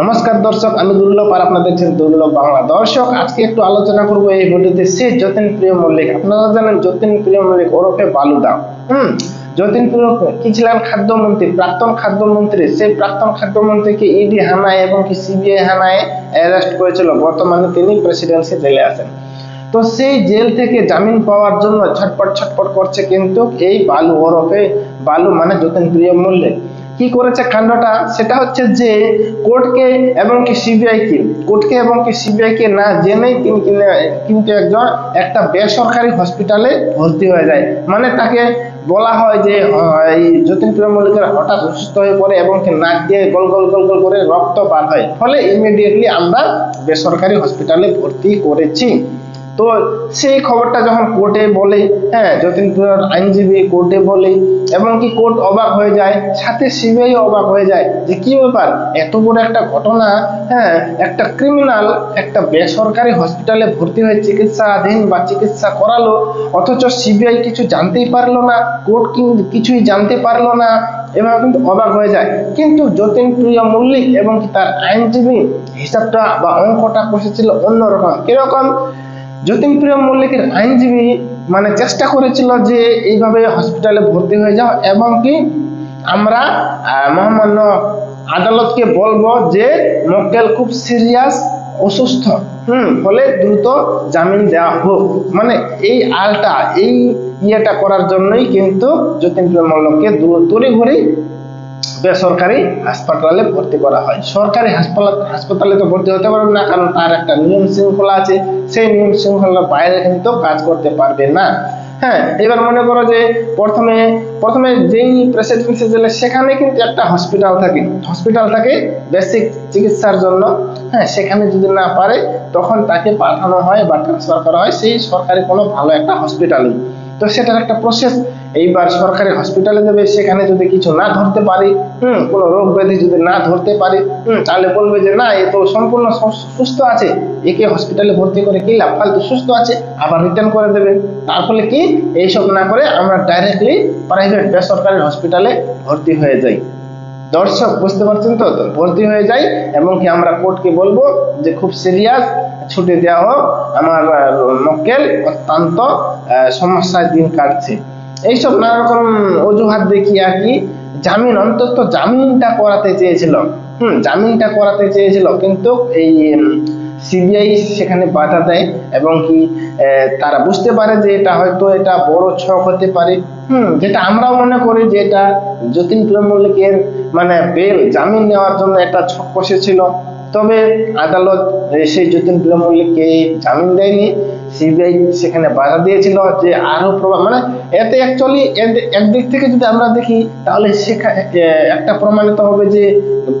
নমস্কার দর্শক, আমি দুর্লভ আর আপনারা দেখছেন দুর্লভ বাংলা। দর্শক, আজকে একটু আলোচনা করব এই ভিডিওতে সে যতীন প্রিয় মল্লিক। আপনারা জানেন যতীন প্রিয় মল্লিক ওরফে বালুদা। হুম যতীন প্রিয় কি ছিলেন খাদ্যমন্ত্রী? প্রাক্তন খাদ্যমন্ত্রী। সেই প্রাক্তন খাদ্যমন্ত্রীকে ইডি হানায় এবং কি সিবিআই হানায় অ্যারেস্ট করেছিল। বর্তমানে তিনি প্রেসিডেন্সি জেলে আছেন। তো সেই জেল থেকে জামিন পাওয়ার জন্য ছটপট ছটপট করছে কিন্তু এই বালু ওরফে বালু মানে যতীন প্রিয় মল্লিক। কি করেছে কাণ্ডটা, সেটা হচ্ছে যে কোর্টকে এবং কি সিবিআই কে, কোর্টকে এবং কি সিবিআই কে না জেনেই তিনি কিন্তু একজন, একটা বেসরকারি হসপিটালে ভর্তি হয়ে যায়। মানে তাকে বলা হয় যে এই যতীন প্রিয় মল্লিকের হঠাৎ অসুস্থ হয়ে পড়ে এবং নাক দিয়ে গোল গোল গোল গোল করে রক্ত বার হয়। ফলে ইমিডিয়েটলি আমরা বেসরকারি হসপিটালে ভর্তি করেছি। তো সেই খবরটা যখন কোর্টে বলে হ্যাঁ যতীনপুরের আইনজীবী কোর্টে বলে, এবং কি কোর্ট অবাক হয়ে যায়, সাথে সিবিআই অবাক হয়ে যায় যে কি ব্যাপার? এত বড় একটা ঘটনা হ্যাঁ একটা ক্রিমিনাল একটা বেসরকারি হসপিটালে ভর্তি হয়ে চিকিৎসাধীন বা চিকিৎসা করালো, অথচ সিবিআই কিছু জানতেই পারল না কোর্ট কিছুই জানতে পারল না, এভাবে কিন্তু অবাক হয়ে যায়। কিন্তু যতীন প্রিয় মল্লিক এবং তার আইনজীবী হিসাবটা বা অঙ্কটা কষেছিল অন্যরকম কীরকম? যতীন প্রিয় মল্লিকের আইনজীবী মানে চেষ্টা করেছিল যে এইভাবে হসপিটালে ভর্তি হয়ে যাও এবং কি আমরা মহামান্য আদালতকে বলব যে মক্কেল খুব সিরিয়াস অসুস্থ। হুম, ফলে দ্রুত জামিন দেওয়া হোক। মানে এই আলটা, এই ইয়েটা করার জন্যই কিন্তু যতীন প্রিয় মল্লকে তড়ি ঘড়ি বেসরকারি হাসপাতালে ভর্তি করা হয়। সরকারি হাসপাতাল হাসপাতালে তো ভর্তি হতে পারবে না, কারণ তার একটা নিয়ম শৃঙ্খলা আছে। সেই নিয়ম শৃঙ্খলার বাইরে কিন্তু কাজ করতে পারবে না। হ্যাঁ এবার মনে করো যে প্রথমে প্রথমে যেই প্রেসিডেন্সি জেলে সেখানে কিন্তু একটা হসপিটাল থাকে। হসপিটাল থাকে বেসিক চিকিৎসার জন্য হ্যাঁ সেখানে যদি না পারে, তখন তাকে পাঠানো হয় বা ট্রান্সফার করা হয়। সেই সরকারি কোনো ভালো একটা হসপিটালে তো সেটার একটা প্রসেস এইবার সরকারি হসপিটালে যাবে, সেখানে যদি কিছু না ধরতে পারি, হুম, কোনো রোগ ব্যাধি যদি না ধরতে পারি, হুম, তাহলে বলবে যে না, এ তো সম্পূর্ণ সুস্থ আছে। একে হসপিটালে ভর্তি করে কি লাভ? ফালতু সুস্থ আছে, আবার রিটার্ন করে দেবে। তার ফলে কি? এইসব না করে আমরা ডাইরেক্টলি প্রাইভেট বেসরকারি হসপিটালে ভর্তি হয়ে যাই। দর্শক, বুঝতে পারছেন তো? ভর্তি হয়ে যাই, এবং কি আমরা কোর্টকে বলব যে খুব সিরিয়াস ছুটি দেওয়া হোক। আমার মক্কেল অত্যন্ত সমস্যায় দিন কাটছে। এইসব নানা রকম অজুহাত দেখিয়ে আর কি, জামিন, অন্তত জামিনটা করাতে চেয়েছিল। হুম, জামিনটা করাতে চেয়েছিল, কিন্তু এই সিবিআই সেখানে বাধা দেয় এবং কি তারা বুঝতে পারে যে এটা হয়তো এটা বড় ছক হতে পারে। হুম, যেটা আমরাও মনে করি যে এটা যতীন প্রিয় মল্লিকের মানে বেল, জামিন নেওয়ার জন্য একটা ছক কষেছিল তবে আদালত সেই যতীন প্রিয় মল্লিককে জামিন দেয়নি। সিবিআই সেখানে বাধা দিয়েছিল যে আরও প্রভাব মানে এতে অ্যাকচুয়ালি একদিক থেকে যদি আমরা দেখি, তাহলে সেখানে একটা প্রমাণিত হবে যে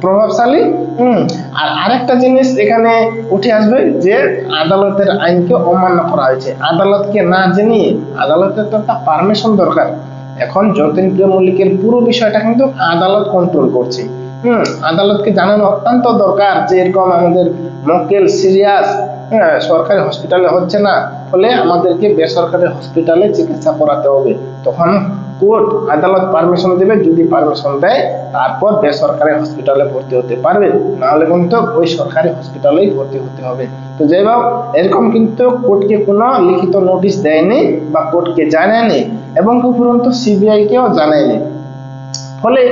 প্রভাবশালী, হুম, আর আরেকটা জিনিস এখানে উঠে আসবে যে আদালতের আইনকে অমান্য করা হয়েছে। আদালতকে না জানিয়ে আদালতের তো একটা পারমিশন দরকার। এখন যতীন মল্লিকের পুরো বিষয়টা কিন্তু আদালত কন্ট্রোল করছে। হুম, আদালতকে জানানো অত্যন্ত দরকার যে এরকম আমাদের মক্কেল সিরিয়াস হ্যাঁ সরকারি হসপিটালে হচ্ছে না। ফলে আমাদেরকে বেসরকারি হসপিটালে চিকিৎসা করাতে হবে। তখন কোর্ট আদালত পারমিশন দেবে, যদি পারমিশন দেয়, তারপর বেসরকারি হসপিটালে ভর্তি হতে পারবে। নাহলে কিন্তু ওই সরকারি হসপিটালেই ভর্তি হতে হবে। তো যাই হোক, এরকম কিন্তু কোর্টকে কোনো লিখিত নোটিশ দেয়নি বা কোর্টকে জানায়নি এবং উপরন্তু সিবিআই কেও জানায়নি। ফলে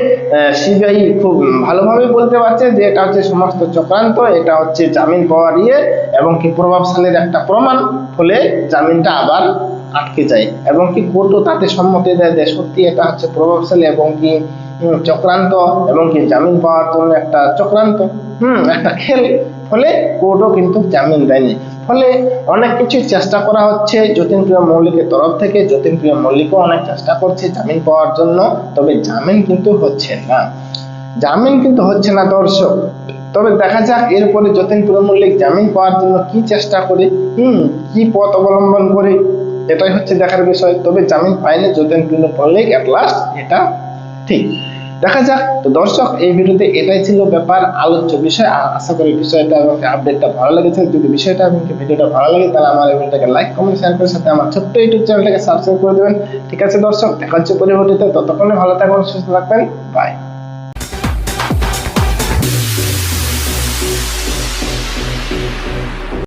সিবিআই খুব ভালোভাবে বলতে পারছে যে এটা হচ্ছে সমস্ত চক্রান্ত, এটা হচ্ছে জামিন পাওয়ার ইয়ে এবং কি প্রভাবশালীর একটা প্রমাণ, ফলে জামিনটা আবার আটকে যায়। এবং কি কোর্টও তাতে সম্মতি দেয় যে সত্যি এটা হচ্ছে প্রভাবশালী এবং কি চক্রান্ত, এবং কি জামিন পাওয়ার জন্য একটা চক্রান্ত, হুম, একটা খেল, ফলে কোর্টও কিন্তু জামিন দেয়নি। ফলে অনেক কিছু চেষ্টা করা হচ্ছে। যতীন প্রিয় মল্লিকের তরফ থেকে যতীন প্রিয় মল্লিকও অনেক চেষ্টা করছে জামিন পাওয়ার জন্য, তবে জামিন কিন্তু হচ্ছে না। জামিন কিন্তু হচ্ছে না, দর্শক। তবে দেখা যাক এরপরে যতীন প্রিয় মল্লিক জামিন পাওয়ার জন্য কি চেষ্টা করে, হুম, কি পথ অবলম্বন করে, এটাই হচ্ছে দেখার বিষয়। তবে জামিন পায়নি যতীন প্রিয় মল্লিক এট লাস্ট এটা ঠিক। দেখা যাক। তো দর্শক, এই ভিডিওতে এটাই ছিল ব্যাপার, আলোচ্য বিষয়। আশা করি বিষয়টা এবং আপডেটটা ভালো লেগেছে। যদি বিষয়টা এবং ভিডিওটা ভালো লাগে, তাহলে আমার এই ভিডিওটাকে লাইক কমেন্ট শেয়ার করে সাথে আমার ছোট্ট ইউটিউব চ্যানেলটাকে সাবস্ক্রাইব করে দেবেন। ঠিক আছে দর্শক, দেখা হচ্ছে পরিবর্তিত। ততক্ষণে ভালো থাকবেন সুস্থ থাকবেন। বাই